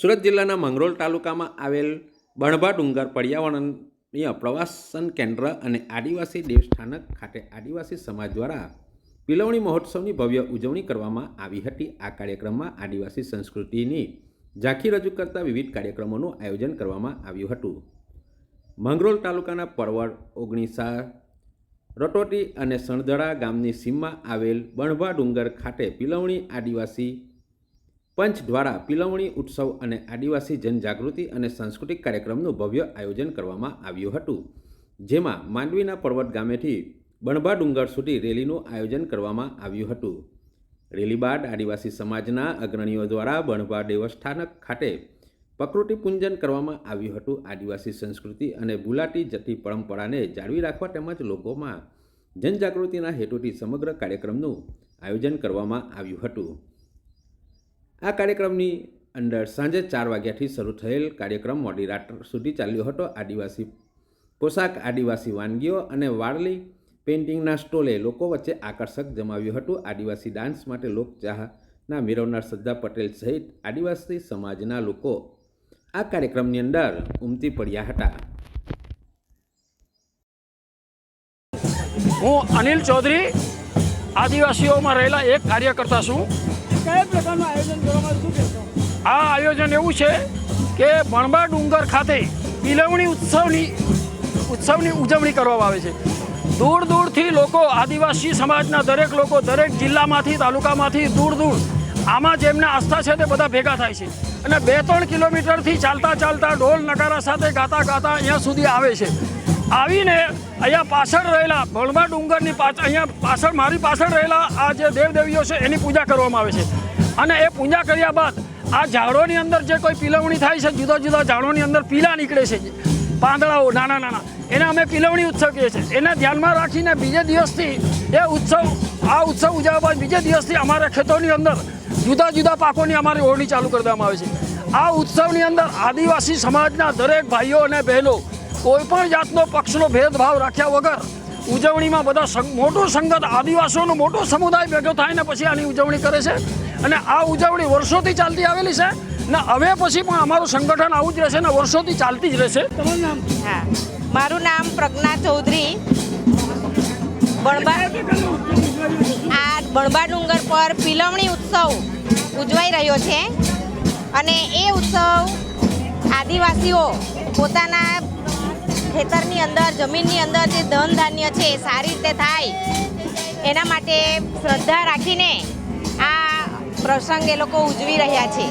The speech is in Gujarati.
સુરત જિલ્લાના મંગરોળ તાલુકામાં આવેલ બણભા ડુંગર પર્યાવરણીય પ્રવાસન કેન્દ્ર અને આદિવાસી દેવસ્થાનક ખાતે આદિવાસી સમાજ દ્વારા પિલવણી મહોત્સવની ભવ્ય ઉજવણી કરવામાં આવી હતી. આ કાર્યક્રમમાં આદિવાસી સંસ્કૃતિની ઝાંખી રજૂ કરતા વિવિધ કાર્યક્રમોનું આયોજન કરવામાં આવ્યું હતું. મંગરોળ તાલુકાના પરવડ, ઓગણીસા, રટોટી અને સણધડા ગામની સીમમાં આવેલ બણભા ડુંગર ખાતે પિલવણી આદિવાસી પંચ દ્વારા પિલવણી ઉત્સવ અને આદિવાસી જનજાગૃતિ અને સાંસ્કૃતિક કાર્યક્રમનું ભવ્ય આયોજન કરવામાં આવ્યું હતું. જેમાં માંડવીના પર્વત ગામેથી બણભા ડુંગર સુધી રેલીનું આયોજન કરવામાં આવ્યું હતું. રેલી બાદ આદિવાસી સમાજના અગ્રણીઓ દ્વારા બણભા દેવસ્થાનક ખાતે પ્રકૃતિ પૂંજન કરવામાં આવ્યું હતું. આદિવાસી સંસ્કૃતિ અને ભૂલાટી જતી પરંપરાને જાળવી રાખવા તેમજ લોકોમાં જનજાગૃતિના હેતુથી સમગ્ર કાર્યક્રમનું આયોજન કરવામાં આવ્યું હતું. આ કાર્યક્રમની અંદર સાંજે ચાર વાગ્યાથી શરૂ થયેલ કાર્યક્રમ મોડી રાત સુધી ચાલ્યો હતો. આદિવાસી પોશાક આદિવાસી વાનગીઓ અને વારલી પેઇન્ટિંગના સ્ટોલે લોકો વચ્ચે આકર્ષક જમાવ્યું હતું. આદિવાસી ડાન્સ માટે લોકચાહના મેળવનાર શ્રદ્ધા પટેલ સહિત આદિવાસી સમાજના લોકો આ કાર્યક્રમની અંદર ઉમટી પડ્યા હતા. હું અનિલ ચૌધરી આદિવાસીઓમાં રહેલા એક કાર્યકર્તા છું. કયા પ્રકારનું આ આયોજન એવું છે કે બણબા ડુંગર ખાતે પિલવણી ઉત્સવની ઉત્સવની ઉજવણી કરવામાં આવે છે. દૂર દૂરથી લોકો, આદિવાસી સમાજના દરેક લોકો, દરેક જિલ્લામાંથી, તાલુકામાંથી દૂર દૂર આમાં જેમને આસ્થા છે તે બધા ભેગા થાય છે. અને બે ત્રણ કિલોમીટરથી ચાલતા ચાલતા ઢોલ નગારા સાથે ગાતા ગાતા અહીંયા સુધી આવે છે. આવીને અહીંયા પાછળ રહેલા ભણબા ડુંગરની પાછળ અહીંયા પાછળ, મારી પાછળ રહેલા આ જે દેવદેવીઓ છે એની પૂજા કરવામાં આવે છે. અને એ પૂજા કર્યા બાદ આ ઝાડોની અંદર જે કોઈ પીલવણી થાય છે, જુદા જુદા ઝાડોની અંદર પીલા નીકળે છે, પાંદડાઓ, નાના નાના, એને અમે પીલવણી ઉત્સવ કહીએ છીએ. એને ધ્યાનમાં રાખીને બીજે દિવસથી એ ઉત્સવ, આ ઉત્સવ ઉજવવા બાદ બીજે દિવસથી અમારા ખેતોની અંદર જુદા જુદા પાકોની અમારી ઓળણી ચાલુ કરી દેવામાં આવે છે. આ ઉત્સવની અંદર આદિવાસી સમાજના દરેક ભાઈઓ અને બહેનો કોઈ પણ જાતનો પક્ષનો ભેદભાવ રાખ્યા વગર ઉજવણીમાં બધા મોટું સંગત આદિવાસીઓનો મોટો સમુદાય ભેગો થાય ને પછી આની ઉજવણી કરે છે. અને આ ઉજવણી વર્ષોથી ચાલતી આવેલી છે. ને હવે પછી પણ અમારું સંગઠન આવું જ રહેશે ને વર્ષોથી ચાલતી જ રહેશે. હા. મારું નામ પ્રજ્ઞા ચૌધરી. બણબા આ બણબા ડુંગર પર પિલવણી ઉત્સવ ઉજવાઈ રહ્યો છે. અને એ ઉત્સવ આદિવાસીઓ પોતાના ખેતરની અંદર, જમીનની અંદર જે ધન ધાન્ય છે એ સારી રીતે થાય, એના માટે શ્રદ્ધા રાખીને પ્રસંગ એ લોકો ઉજવી રહ્યા છે.